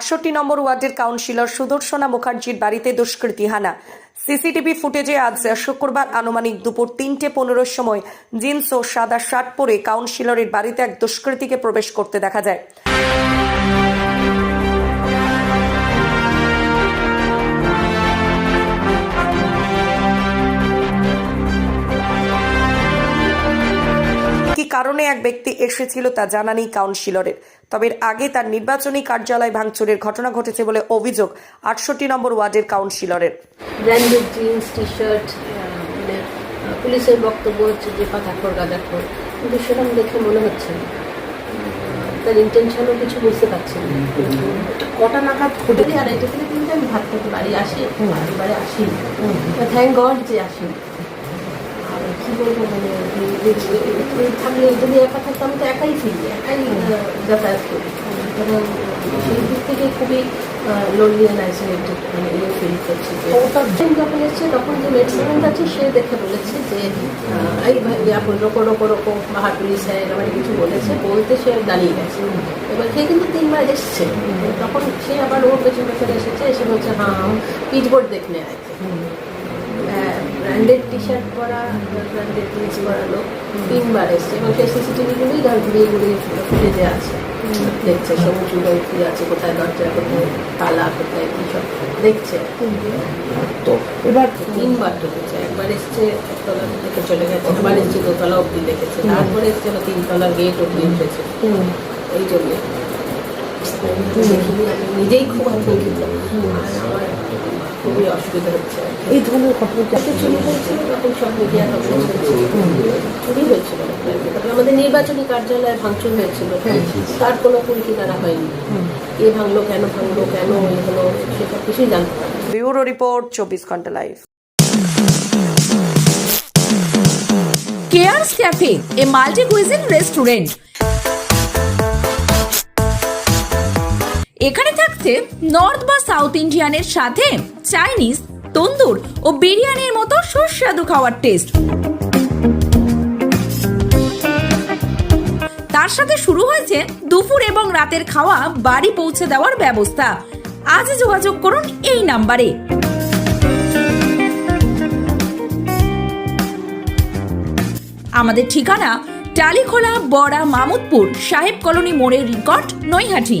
আটষট্টি নম্বর ওয়ার্ডের কাউন্সিলর সুদর্শনা মুখার্জির বাড়িতে দুষ্কৃতী হানা। সিসিটিভি ফুটেজে আজ শুক্রবার আনুমানিক দুপুর তিনটে পনেরোর সময় জিন্স ও সাদা শার্ট পরে কাউন্সিলরের বাড়িতে এক দুষ্কৃতীকে প্রবেশ করতে দেখা যায়। কারণে এক ব্যক্তি এসেছিল তা জানা নেই কাউন্সিলরের তবে এর আগে তার নির্বাচনী কার্যালয় ভাঙচুরের ঘটনা ঘটেছে বলে অভিযোগ আটষট্টি নম্বর ওয়ার্ডের কাউন্সিলরের ব্র্যান্ডেড জিন্স টি শার্ট মানে পুলিশের বক্তব্য হচ্ছে যে পাতাখর গাঁদাখর কিন্তু সেরকম দেখে মনে হচ্ছে না। তার ইন্টেনশনও কিছু বুঝতে পারছি না। কটা নাগাদ ঘটে টোটালি আড়াইটে থেকে তিনটে আমি ভাত খেতে বাড়ি আসি। বাড়ি আসি থ্যাংক গড যে আসি থাকলে যদি একা থাকতো আমি তো একাই ফিরি একাই যাতায়াত করি সেই দিক থেকে খুবই লোনলি অ্যান্ড আইসোলেটেড ইয়ে ফিল করছি যখন এসছে তখন যে মেডিসিন আছে সে দেখে বলেছে যে এই ভাই আপন রোকো রোকো রোকো বাহার পুলিশ মানে কিছু বলেছে বলতে সে দাঁড়িয়ে গেছে এবার সে কিন্তু তিনবার এসছে। তখন সে আবার ওর পেছন পেছনে এসেছে, এসে বলছে হ্যাঁ পিচবোর্ড দেখনে আয় ব্র্যান্ডেড টি শার্ট পরা ব্র্যান্ডেড জিন্স পরা লোক তিনবার এসছে এবং সেই সিসিটিভিগুলোই ধর ঘুরিয়ে ঘুরিয়ে ফুটেজে আছে। দেখছে সবুজ রঙ কি আছে কোথায় দরজা কোথায় তালা কোথায় কি সব দেখছে। তো এবার তিনবার ঢুকেছে একবার এসছে একতলা থেকে চলে গেছে আবার এসছে দোতলা অব্দি দেখেছে তারপরে এসছে তিনতলা গেট অব্দি উঠেছে। এই জন্যে। এই ধরনের ঘটনা চুরি হয়েছিল তখন সব মিডিয়া চুরি হয়েছিল আমাদের নির্বাচনী কার্যালয়ে ভাঙচুর হয়েছিল তার কোনো পরিঠিকানা হয়নি কে ভাঙলো কেন ভাঙলো কেন এই হলো সেসব কিছুই জানতে ব্যুরো রিপোর্ট, চব্বিশ ঘণ্টা live cares cafe a multi cuisine restaurant এখানে থাকছে নর্থ বা সাউথ ইন্ডিয়ানের সাথে চাইনিজ, তন্দুর ও বিরিয়ানির মতো সুস্বাদু খাওয়ার টেস্ট তার সাথে শুরু হয়েছে দুপুর এবং রাতের খাওয়া বাড়ি পৌঁছে দেওয়ার ব্যবস্থা। আজ যোগাযোগ করুন এই নাম্বারে। আমাদের ঠিকানা টালিখোলা বড়া মামুদপুর, সাহেব কলোনি মোড়ের রিকট নৈহাটি।